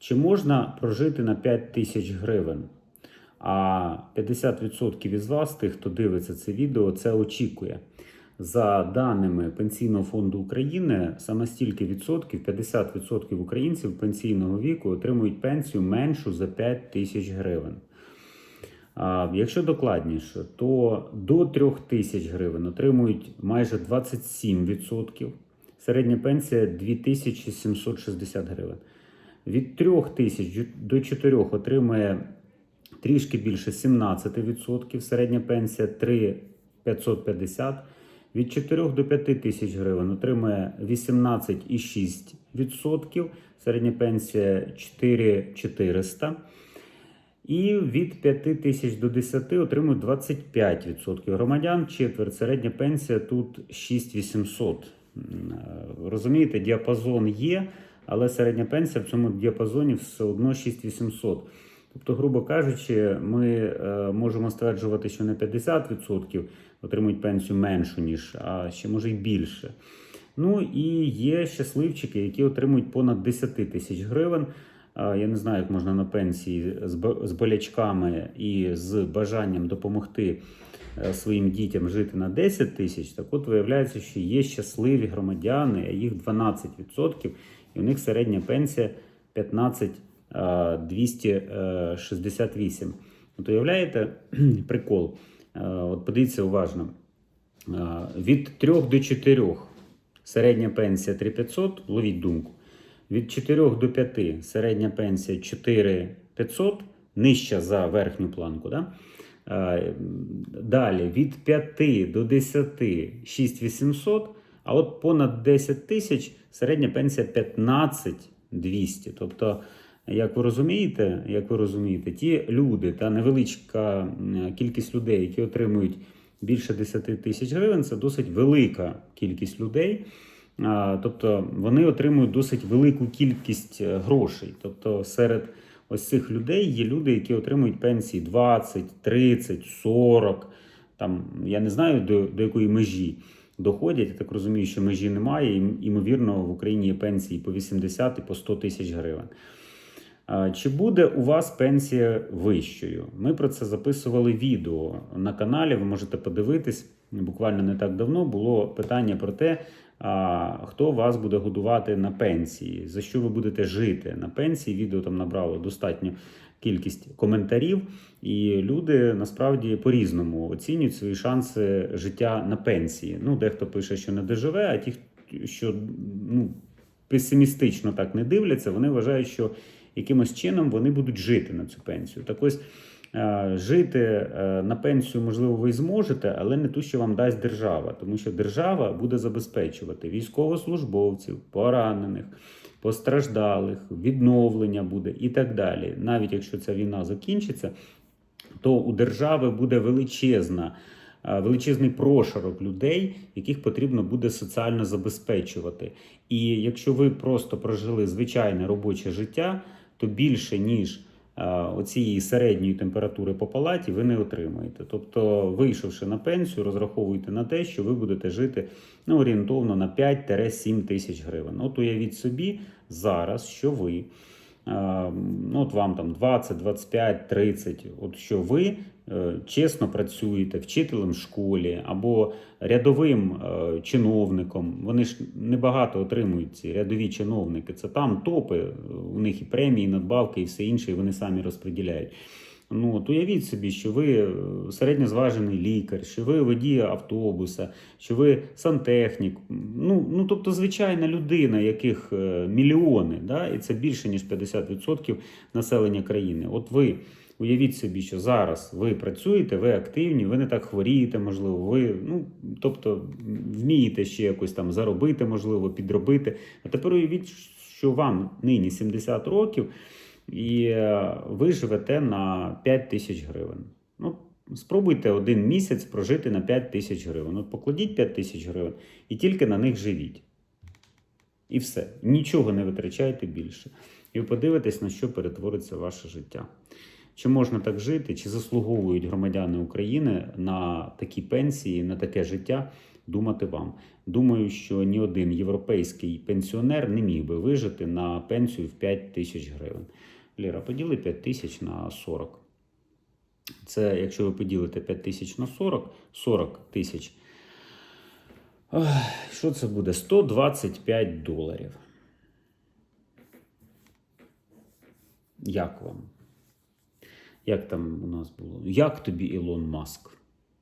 Чи можна прожити на 5 тисяч гривень? А 50% із вас, тих, хто дивиться це відео, це очікує. За даними Пенсійного фонду України, саме стільки відсотків, 50% українців пенсійного віку отримують пенсію меншу за 5 тисяч гривень. Якщо докладніше, то до 3 тисяч гривень отримують майже 27%. Середня пенсія 2760 гривень. Від 3 тисяч до 4 отримує трішки більше 17%. Середня пенсія 3550. Від 4 до 5 тисяч гривень отримує 18,6%. Середня пенсія 4400. І від 5 тисяч до 10 отримують 25% громадян. Четверть середня пенсія тут 6800. М, е, Розумієте, діапазон є, але середня пенсія в цьому діапазоні все одно 6800. Тобто, грубо кажучи, ми е, можемо стверджувати, що не 50% отримують пенсію меншу, ніж, а ще може й більше. Ну і є щасливчики, які отримують понад 10 тисяч гривень. Я не знаю, як можна на пенсії з з болячками і з бажанням допомогти е, своїм дітям жити на 10 тисяч. Так от виявляється, що є щасливі громадяни, а їх 12%, і у них середня пенсія 15 а, 268. От уявляєте прикол? Е, От подивіться уважно. Е, Від 3 до 4 середня пенсія 3500, ловіть думку. Від 4 до 5 середня пенсія 4500, нижча за верхню планку. Да? Е, Далі від 5 до 10 6800, а от понад 10 тисяч середня пенсія 15200. Тобто, як ви розумієте, як ви розумієте, ті люди та невеличка кількість людей, які отримують більше 10 тисяч гривень, це досить велика кількість людей. Тобто вони отримують досить велику кількість е, грошей. Тобто серед ось цих людей є люди, які отримують пенсії 20, 30, 40, там я не знаю до, до якої межі доходять. Я так розумію, що межі немає. І, ймовірно, в Україні є пенсії по 80 і по 100 тисяч гривень. Чи буде у вас пенсія вищою? Ми про це записували відео на каналі. Ви можете подивитись. Буквально не так давно було питання про те, хто вас буде годувати на пенсії, за що ви будете жити на пенсії. Відео там набрало достатньо кількість коментарів, і люди насправді по-різному оцінюють свої шанси життя на пенсії. Ну, дехто пише, що не доживе, а ті, що ну, песимістично так не дивляться, вони вважають, що якимось чином вони будуть жити на цю пенсію. Так ось жити е, на пенсію, можливо, ви зможете, але не ту, що вам дасть держава, тому що держава буде забезпечувати військовослужбовців, поранених, постраждалих, відновлення буде і так далі. Навіть якщо ця війна закінчиться, то у держави буде величезна. е, Величезний прошарок людей, яких потрібно буде соціально забезпечувати. І якщо ви просто прожили звичайне робоче життя, то більше ніж е, оцієї середньої температури по палаті ви не отримаєте. Тобто, вийшовши на пенсію, розраховуйте на те, що ви будете жити ну, орієнтовно на 5-7 тисяч гривень. От уявіть собі зараз, що ви. Ну, от вам там 20, 25, 30, от що ви е, чесно працюєте вчителем в школі або рядовим е, чиновником. Вони ж небагато отримують ці рядові чиновники. Це там топи, у них і премії, і надбавки, і все інше, і вони самі розподіляють. Ну, от уявіть собі, що ви е, середньозважений лікар, що ви водій автобуса, що ви сантехнік. Ну, ну тобто, звичайна людина, яких е, мільйони, да? і це більше ніж 50% населення країни. От ви уявіть собі, що зараз ви працюєте, ви активні, ви не так хворієте, можливо, ви ну, тобто, вмієте ще якось там заробити, можливо, підробити. А тепер уявіть, що вам нині 70 років і е, ви живете на 5 тисяч гривень. Ну, спробуйте один місяць прожити на 5 тисяч гривень. От покладіть 5 тисяч гривень і тільки на них живіть. І все. Нічого не витрачайте більше. І ви подивитесь, на що перетвориться ваше життя. Чи можна так жити, чи заслуговують громадяни України на такі пенсії, на таке життя? думати вам. Думаю, що ні один європейський пенсіонер не міг би вижити на пенсію в 5 тисяч гривень. Ліра, поділи 5 тисяч на 40. Це, якщо ви поділите 5 тисяч на 40, 40 тисяч. Що це буде? 125 доларів. Як вам? Як там у нас було? Як тобі Ілон Маск?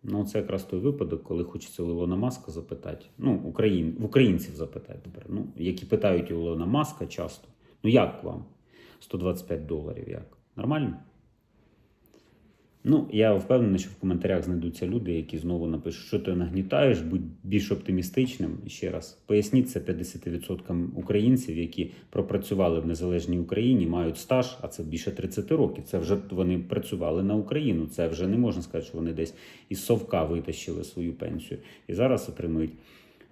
Ну, це якраз той випадок, коли хочеться у Ілона Маска запитати. Ну, Україн, в українців запитати тепер. Ну, які питають у Ілона Маска часто. Ну, як вам? 125 доларів як? Нормально? Ну, я впевнений, що в коментарях знайдуться люди, які знову напишуть, що ти нагнітаєш, будь більш оптимістичним. Ще раз, поясніть це 50% українців, які пропрацювали в незалежній Україні, мають стаж, а це більше 30 років. Це вже вони працювали на Україну. Це вже не можна сказати, що вони десь із совка витащили свою пенсію і зараз отримують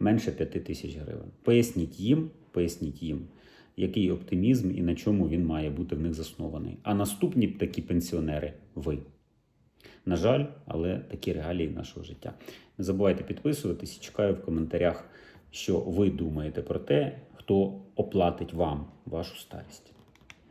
менше 5 тисяч гривень. Поясніть їм, поясніть їм, який оптимізм і на чому він має бути в них заснований. А наступні такі пенсіонери ви. На жаль, але такі реалії нашого життя. Не забувайте підписуватись чекаю в коментарях, що ви думаєте про те, хто оплатить вам вашу старість.